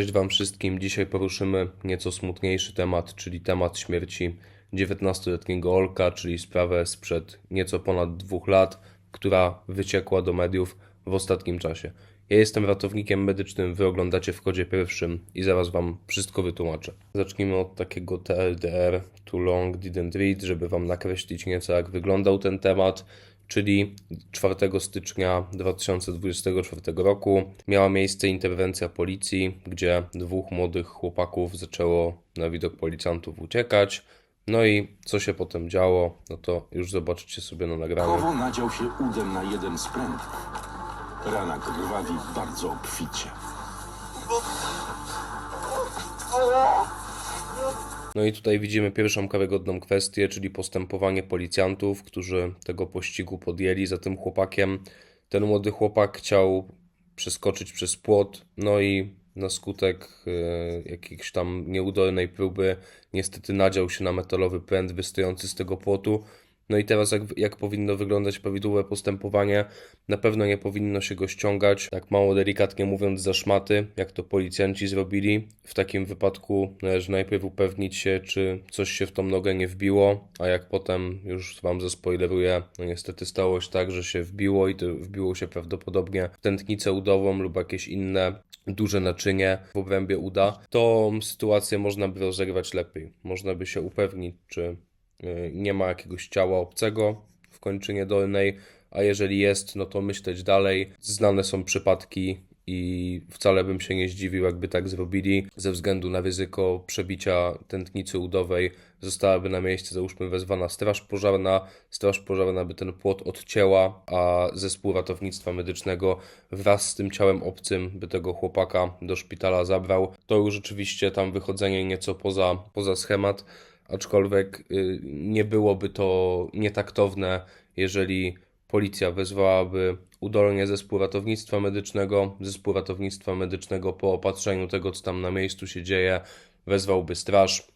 Cześć Wam wszystkim. Dzisiaj poruszymy nieco smutniejszy temat, czyli temat śmierci 19-letniego Olka, czyli sprawę sprzed nieco ponad dwóch lat, która wyciekła do mediów w ostatnim czasie. Ja jestem ratownikiem medycznym, wy oglądacie w kodzie pierwszym i zaraz Wam wszystko wytłumaczę. Zacznijmy od takiego TLDR, Too Long Didn't Read, żeby Wam nakreślić nieco jak wyglądał ten temat czyli 4 stycznia 2024 roku miała miejsce interwencja policji, gdzie dwóch młodych chłopaków zaczęło na widok policjantów uciekać. No i co się potem działo, no to już zobaczycie sobie na nagraniu. Kowo nadział się udem na jeden z prętów. Rana krwawi bardzo obficie. No i tutaj widzimy pierwszą karygodną kwestię, czyli postępowanie policjantów, którzy tego pościgu podjęli za tym chłopakiem. Ten młody chłopak chciał przeskoczyć przez płot, no i na skutek e, jakiejś tam nieudolnej próby niestety nadział się na metalowy pręt wystający z tego płotu. No i teraz jak, jak powinno wyglądać prawidłowe postępowanie? Na pewno nie powinno się go ściągać, tak mało delikatnie mówiąc, za szmaty, jak to policjanci zrobili. W takim wypadku należy najpierw upewnić się, czy coś się w tą nogę nie wbiło, a jak potem, już Wam zaspoileruję, no niestety stało się tak, że się wbiło i to wbiło się prawdopodobnie w tętnicę udową lub jakieś inne duże naczynie w obrębie uda, to sytuację można by rozegrać lepiej. Można by się upewnić, czy nie ma jakiegoś ciała obcego w kończynie dolnej, a jeżeli jest, no to myśleć dalej. Znane są przypadki i wcale bym się nie zdziwił, jakby tak zrobili. Ze względu na ryzyko przebicia tętnicy udowej zostałaby na miejsce, załóżmy, wezwana straż pożarna. Straż pożarna by ten płot odcięła, a zespół ratownictwa medycznego wraz z tym ciałem obcym by tego chłopaka do szpitala zabrał. To już rzeczywiście tam wychodzenie nieco poza, poza schemat aczkolwiek y, nie byłoby to nietaktowne, jeżeli policja wezwałaby udolnie zespół ratownictwa medycznego, zespół ratownictwa medycznego po opatrzeniu tego, co tam na miejscu się dzieje, wezwałby straż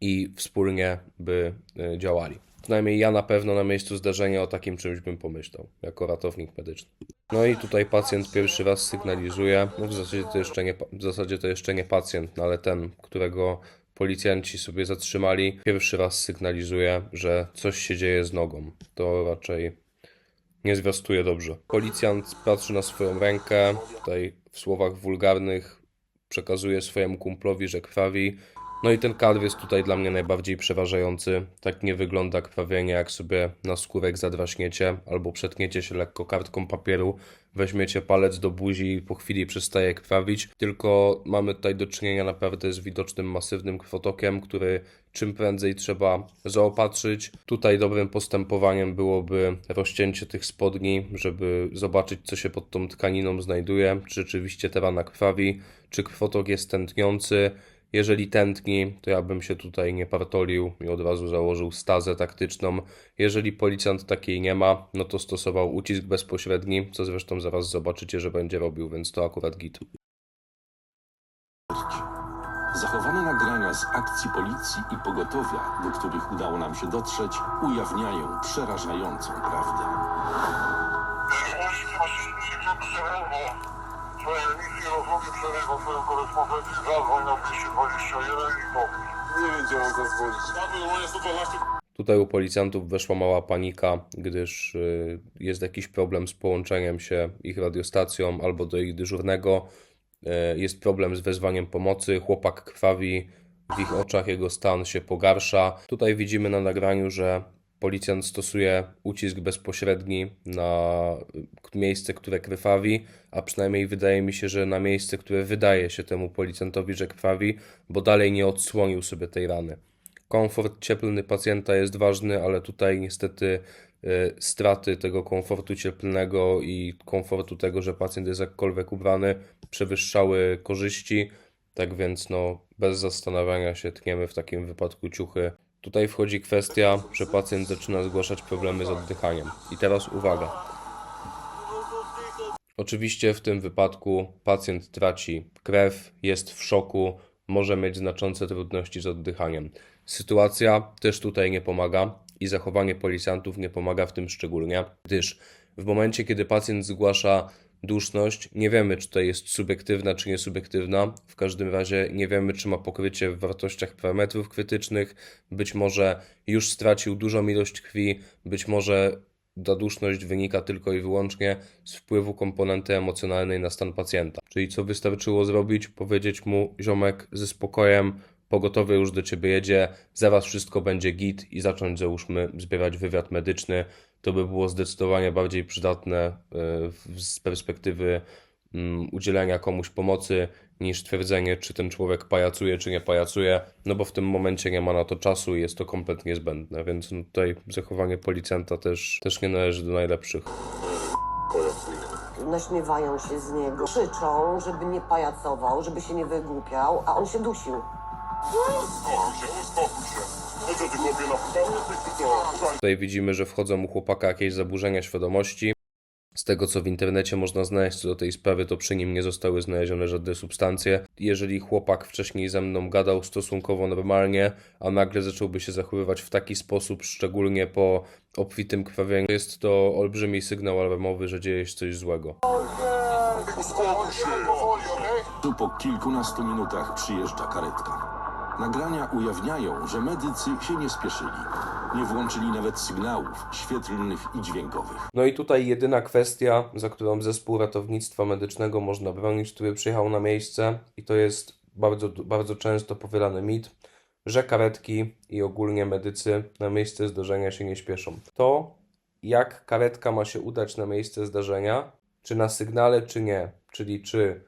i wspólnie by y, działali. Przynajmniej ja na pewno na miejscu zdarzenia o takim czymś bym pomyślał, jako ratownik medyczny. No i tutaj pacjent pierwszy raz sygnalizuje, no w zasadzie to jeszcze nie, w zasadzie to jeszcze nie pacjent, no ale ten, którego policjanci sobie zatrzymali, pierwszy raz sygnalizuje, że coś się dzieje z nogą. To raczej nie zwiastuje dobrze. Policjant patrzy na swoją rękę, tutaj w słowach wulgarnych przekazuje swojemu kumplowi, że krwawi. No i ten kadr jest tutaj dla mnie najbardziej przeważający. Tak nie wygląda krwawienie, jak sobie na skórek zadraśniecie albo przetniecie się lekko kartką papieru, weźmiecie palec do buzi i po chwili przestaje krwawić. Tylko mamy tutaj do czynienia naprawdę z widocznym, masywnym krwotokiem, który czym prędzej trzeba zaopatrzyć. Tutaj dobrym postępowaniem byłoby rozcięcie tych spodni, żeby zobaczyć, co się pod tą tkaniną znajduje, czy rzeczywiście ta rana krwawi, czy krwotok jest tętniący. Jeżeli tętni, to ja bym się tutaj nie partolił i od razu założył stazę taktyczną. Jeżeli policjant takiej nie ma, no to stosował ucisk bezpośredni, co zresztą zaraz zobaczycie, że będzie robił, więc to akurat git. Zachowane nagrania z akcji policji i pogotowia, do których udało nam się dotrzeć, ujawniają przerażającą prawdę. Jeśli masz się przerywa, twoje emisje rozumie przerywa twoją korespondencję, zadzwoń na 221 i powiedz. Nie wiem, gdzie mam zadzwonić. Zadzwoń na 112 Tutaj u policjantów weszła mała panika, gdyż y, jest jakiś problem z połączeniem się ich radiostacją albo do ich dyżurnego. Y, Jest problem z wezwaniem pomocy, chłopak krwawi, w ich oczach jego stan się pogarsza. Tutaj widzimy na nagraniu, że policjant stosuje ucisk bezpośredni na miejsce, które krwawi, a przynajmniej wydaje mi się, że na miejsce, które wydaje się temu policjantowi, że krwawi, bo dalej nie odsłonił sobie tej rany. Komfort cieplny pacjenta jest ważny, ale tutaj niestety y, straty tego komfortu cieplnego i komfortu tego, że pacjent jest jakkolwiek ubrany, przewyższały korzyści. Tak więc, no, bez zastanawiania się tniemy w takim wypadku ciuchy. Tutaj wchodzi kwestia, że pacjent zaczyna zgłaszać problemy z oddychaniem. I teraz uwaga. Oczywiście w tym wypadku pacjent traci krew, jest w szoku, może mieć znaczące trudności z oddychaniem. Sytuacja też tutaj nie pomaga i zachowanie policjantów nie pomaga w tym szczególnie, gdyż w momencie, kiedy pacjent zgłasza duszność. Nie wiemy, czy to jest subiektywna, czy niesubiektywna. W każdym razie nie wiemy, czy ma pokrycie w wartościach parametrów krytycznych. Być może już stracił dużą ilość krwi, być może ta duszność wynika tylko i wyłącznie z wpływu komponenty emocjonalnej na stan pacjenta. Czyli co wystarczyło zrobić? Powiedzieć mu, ziomek, ze spokojem, pogotowie już do ciebie jedzie, zaraz wszystko będzie git i zacząć, załóżmy, zbierać wywiad medyczny. To by było zdecydowanie bardziej przydatne e, z perspektywy mm, udzielenia komuś pomocy niż twierdzenie, czy ten człowiek pajacuje, czy nie pajacuje, no bo w tym momencie nie ma na to czasu i jest to kompletnie zbędne, więc no tutaj zachowanie policjanta też, też nie należy do najlepszych. Naśmiewają się z niego, krzyczą, żeby nie pajacował, żeby się nie wygłupiał, a on się dusił. Uspokój się, uspokój się. Co ty chłopie, na co? Tutaj widzimy, że wchodzą u chłopaka jakieś zaburzenia świadomości. Z tego, co w internecie można znaleźć co do tej sprawy, to przy nim nie zostały znalezione żadne substancje. Jeżeli chłopak wcześniej ze mną gadał stosunkowo normalnie, a nagle zacząłby się zachowywać w taki sposób, szczególnie po obfitym krwawieniu, jest to olbrzymi sygnał alarmowy, że dzieje się coś złego. Uspokój się. Tu po kilkunastu minutach przyjeżdża karetka. Nagrania ujawniają, że medycy się nie spieszyli. Nie włączyli nawet sygnałów świetlnych i dźwiękowych. No i tutaj jedyna kwestia, za którą zespół ratownictwa medycznego można bronić, który przyjechał na miejsce, i to jest bardzo, bardzo często powielany mit, że karetki i ogólnie medycy na miejsce zdarzenia się nie śpieszą. To, jak karetka ma się udać na miejsce zdarzenia, czy na sygnale, czy nie, czyli czy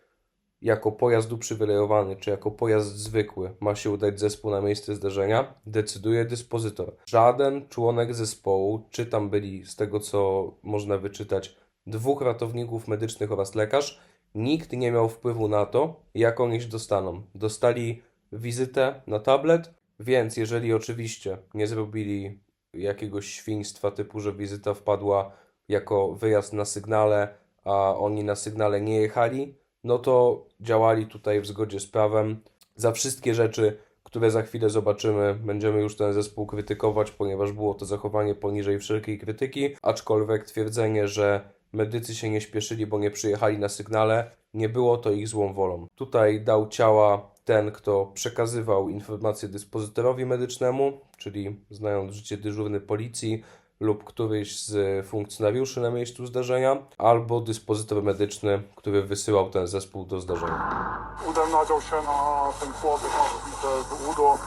jako pojazd uprzywilejowany, czy jako pojazd zwykły ma się udać zespół na miejsce zdarzenia, decyduje dyspozytor. Żaden członek zespołu, czy tam byli z tego co można wyczytać, dwóch ratowników medycznych oraz lekarz, nikt nie miał wpływu na to, jaką iść dostaną. Dostali wizytę na tablet, więc jeżeli oczywiście nie zrobili jakiegoś świństwa typu, że wizyta wpadła jako wyjazd na sygnale, a oni na sygnale nie jechali, no to działali tutaj w zgodzie z prawem. Za wszystkie rzeczy, które za chwilę zobaczymy, będziemy już ten zespół krytykować, ponieważ było to zachowanie poniżej wszelkiej krytyki, aczkolwiek twierdzenie, że medycy się nie śpieszyli, bo nie przyjechali na sygnale, nie było to ich złą wolą. Tutaj dał ciała ten, kto przekazywał informacje dyspozytorowi medycznemu, czyli znając życie dyżurny policji, lub któryś z funkcjonariuszy na miejscu zdarzenia, albo dyspozytor medyczny, który wysyłał ten zespół do zdarzenia. Udem nadział się na ten chłopiec, ma wbite udo.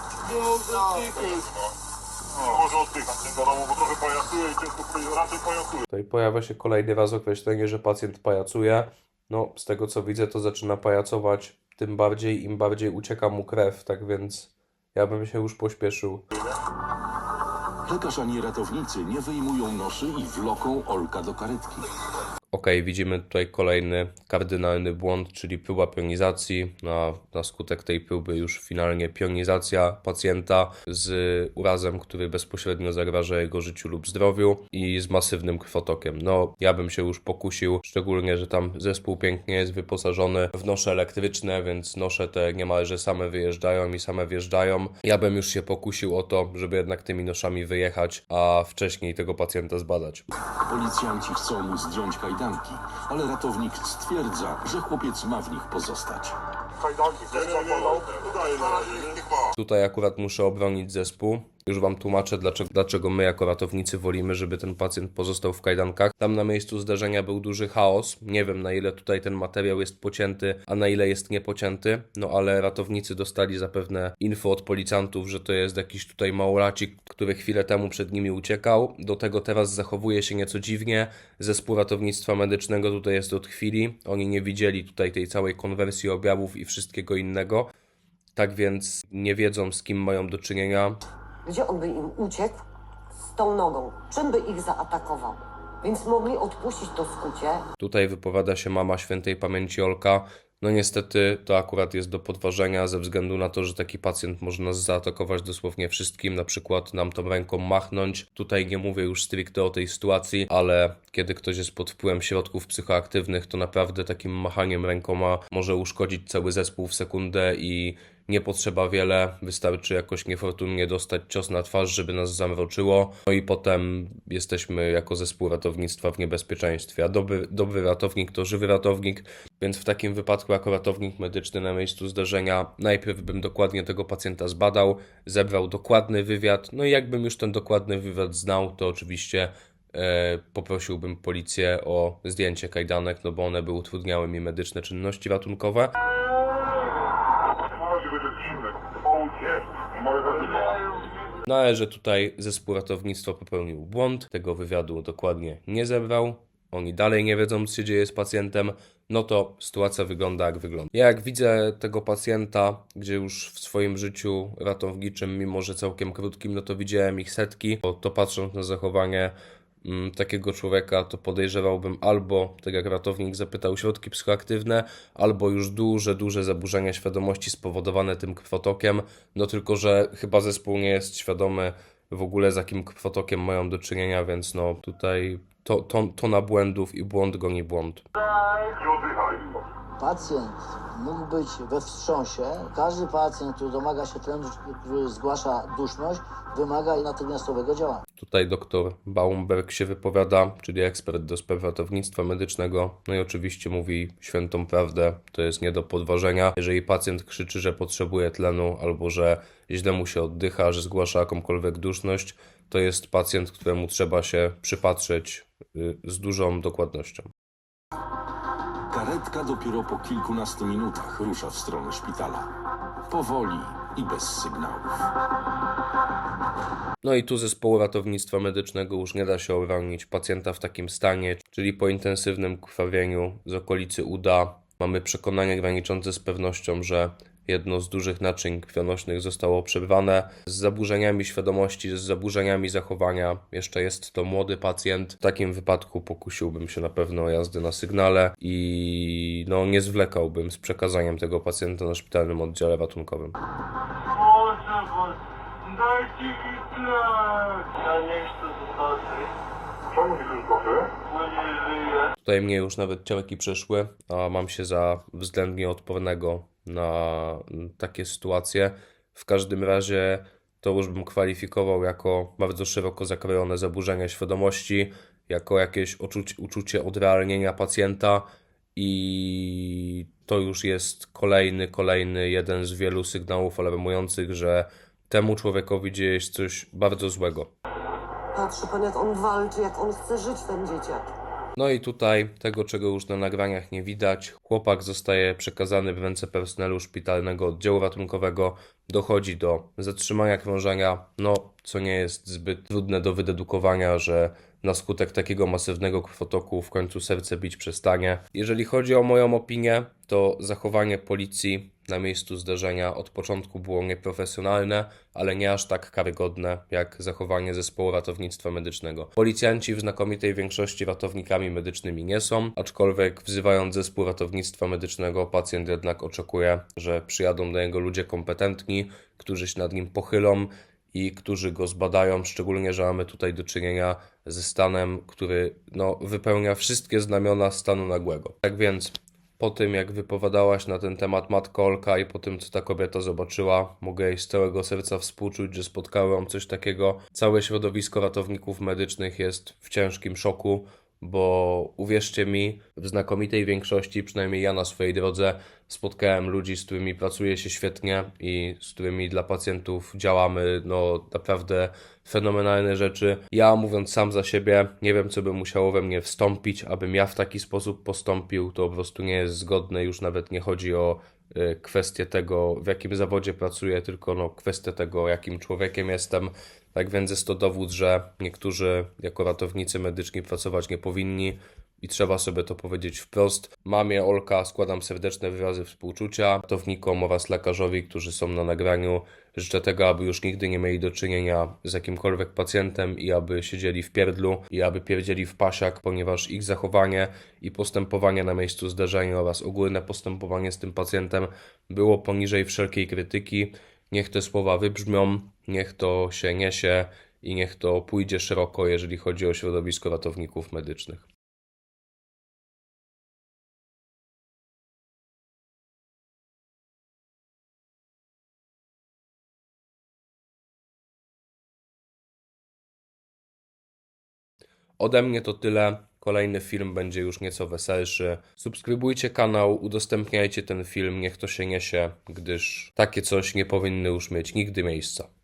No, może oddychać, nie wiadomo, bo trochę pajacuje i ciężko raczej pajacuje. Tutaj pojawia się kolejny raz określenie, że pacjent pajacuje. No, z tego co widzę, to zaczyna pajacować, tym bardziej im bardziej ucieka mu krew, tak więc ja bym się już pośpieszył. Lekarz ani ratownicy nie wyjmują noszy i wloką Olka do karetki. Ok, widzimy tutaj kolejny kardynalny błąd, czyli próba pionizacji. Na, na skutek tej próby już finalnie pionizacja pacjenta z urazem, który bezpośrednio zagraża jego życiu lub zdrowiu i z masywnym krwotokiem. No, ja bym się już pokusił, szczególnie, że tam zespół pięknie jest wyposażony w nosze elektryczne, więc nosze te niemalże same wyjeżdżają i same wjeżdżają. Ja bym już się pokusił o to, żeby jednak tymi noszami wyjechać, a wcześniej tego pacjenta zbadać. Policjanci chcą mu zdjąć kajdanki, ale ratownik stwierdza, że chłopiec ma w nich pozostać. Kajdanki? Tutaj akurat muszę obronić zespół. Już Wam tłumaczę, dlaczego, dlaczego my jako ratownicy wolimy, żeby ten pacjent pozostał w kajdankach. Tam na miejscu zdarzenia był duży chaos. Nie wiem, na ile tutaj ten materiał jest pocięty, a na ile jest niepocięty. No ale ratownicy dostali zapewne info od policjantów, że to jest jakiś tutaj małolacik, który chwilę temu przed nimi uciekał. Do tego teraz zachowuje się nieco dziwnie. Zespół ratownictwa medycznego tutaj jest od chwili. Oni nie widzieli tutaj tej całej konwersji objawów i wszystkiego innego. Tak więc nie wiedzą, z kim mają do czynienia. Gdzie on by im uciekł z tą nogą? Czym by ich zaatakował? Więc mogli odpuścić to skucie Tutaj wypowiada się mama świętej pamięci Olka. No niestety to akurat jest do podważenia ze względu na to, że taki pacjent może nas zaatakować dosłownie wszystkim, na przykład nam tą ręką machnąć. Tutaj nie mówię już stricte o tej sytuacji, ale kiedy ktoś jest pod wpływem środków psychoaktywnych, to naprawdę takim machaniem rękoma może uszkodzić cały zespół w sekundę i nie potrzeba wiele, wystarczy jakoś niefortunnie dostać cios na twarz, żeby nas zamroczyło, no i potem jesteśmy jako zespół ratownictwa w niebezpieczeństwie. A dobry, dobry ratownik to żywy ratownik, więc w takim wypadku jako ratownik medyczny na miejscu zdarzenia najpierw bym dokładnie tego pacjenta zbadał, zebrał dokładny wywiad, no i jakbym już ten dokładny wywiad znał, to oczywiście e, poprosiłbym policję o zdjęcie kajdanek, no bo one by utrudniały mi medyczne czynności ratunkowe. Na razie będzie zimny. Południe. Moje zadyma. No ale że tutaj zespół ratownictwa popełnił błąd, tego wywiadu dokładnie nie zebrał, oni dalej nie wiedzą, co się dzieje z pacjentem, no to sytuacja wygląda jak wygląda. Ja jak widzę tego pacjenta, gdzie już w swoim życiu ratowniczym, mimo że całkiem krótkim, no to widziałem ich setki, to, to patrząc na zachowanie takiego człowieka, to podejrzewałbym albo, tak jak ratownik zapytał, środki psychoaktywne, albo już duże, duże zaburzenia świadomości spowodowane tym krwotokiem. No tylko, że chyba zespół nie jest świadomy w ogóle z jakim krwotokiem mają do czynienia, więc no tutaj to, to, to na błędów i błąd goni błąd. Pacjent mógł być we wstrząsie. Każdy pacjent, który domaga się tlenu, który zgłasza duszność, wymaga natychmiastowego działania. Tutaj doktor Baumberg się wypowiada, czyli ekspert do spraw ratownictwa medycznego. No i oczywiście mówi świętą prawdę, to jest nie do podważenia. Jeżeli pacjent krzyczy, że potrzebuje tlenu albo że źle mu się oddycha, że zgłasza jakąkolwiek duszność, to jest pacjent, któremu trzeba się przypatrzeć y, z dużą dokładnością. Karetka dopiero po kilkunastu minutach rusza w stronę szpitala. Powoli i bez sygnałów. No i tu zespołu ratownictwa medycznego już nie da się obronić pacjenta w takim stanie, czyli po intensywnym krwawieniu z okolicy uda. Mamy przekonanie graniczące z pewnością, że jedno z dużych naczyń krwionośnych zostało przerwane z zaburzeniami świadomości, z zaburzeniami zachowania. Jeszcze jest to młody pacjent. W takim wypadku pokusiłbym się na pewno o jazdę na sygnale i no, nie zwlekałbym z przekazaniem tego pacjenta na szpitalnym oddziale ratunkowym. Boże, Boże. Dajcie mi. Ja nie nie. Tutaj mnie już nawet ciarki przeszły, a mam się za względnie odpornego na takie sytuacje. W każdym razie to już bym kwalifikował jako bardzo szeroko zakrojone zaburzenia świadomości, jako jakieś uczucie, uczucie odrealnienia pacjenta i to już jest kolejny, kolejny jeden z wielu sygnałów alarmujących, że temu człowiekowi dzieje się coś bardzo złego. Patrzy pan, jak on walczy, jak on chce żyć, ten dzieciak. No i tutaj tego, czego już na nagraniach nie widać, chłopak zostaje przekazany w ręce personelu szpitalnego oddziału ratunkowego, dochodzi do zatrzymania krążenia, no co nie jest zbyt trudne do wydedukowania, że na skutek takiego masywnego krwotoku w końcu serce bić przestanie. Jeżeli chodzi o moją opinię, to zachowanie policji na miejscu zdarzenia od początku było nieprofesjonalne, ale nie aż tak karygodne jak zachowanie zespołu ratownictwa medycznego. Policjanci w znakomitej większości ratownikami medycznymi nie są, aczkolwiek wzywając zespół ratownictwa medycznego, pacjent jednak oczekuje, że przyjadą do niego ludzie kompetentni, którzy się nad nim pochylą i którzy go zbadają, szczególnie, że mamy tutaj do czynienia ze stanem, który no, wypełnia wszystkie znamiona stanu nagłego. Tak więc po tym, jak wypowiadałaś na ten temat matka Olka i po tym, co ta kobieta zobaczyła, mogę jej z całego serca współczuć, że spotkało ją coś takiego. Całe środowisko ratowników medycznych jest w ciężkim szoku, bo uwierzcie mi, w znakomitej większości, przynajmniej ja na swojej drodze, spotkałem ludzi, z którymi pracuje się świetnie i z którymi dla pacjentów działamy no naprawdę fenomenalne rzeczy. Ja mówiąc sam za siebie, nie wiem co by musiało we mnie wstąpić, abym ja w taki sposób postąpił, to po prostu nie jest zgodne, już nawet nie chodzi o y, kwestię tego, w jakim zawodzie pracuję, tylko no kwestię tego, jakim człowiekiem jestem. Tak więc jest to dowód, że niektórzy jako ratownicy medyczni pracować nie powinni i trzeba sobie to powiedzieć wprost. Mamie Olka składam serdeczne wyrazy współczucia, ratownikom oraz lekarzowi, którzy są na nagraniu. Życzę tego, aby już nigdy nie mieli do czynienia z jakimkolwiek pacjentem i aby siedzieli w pierdlu i aby pierdzieli w pasiak, ponieważ ich zachowanie i postępowanie na miejscu zdarzenia oraz ogólne postępowanie z tym pacjentem było poniżej wszelkiej krytyki. Niech te słowa wybrzmią, niech to się niesie i niech to pójdzie szeroko, jeżeli chodzi o środowisko ratowników medycznych. Ode mnie to tyle. Kolejny film będzie już nieco weselszy. Subskrybujcie kanał, udostępniajcie ten film, niech to się niesie, gdyż takie coś nie powinny już mieć nigdy miejsca.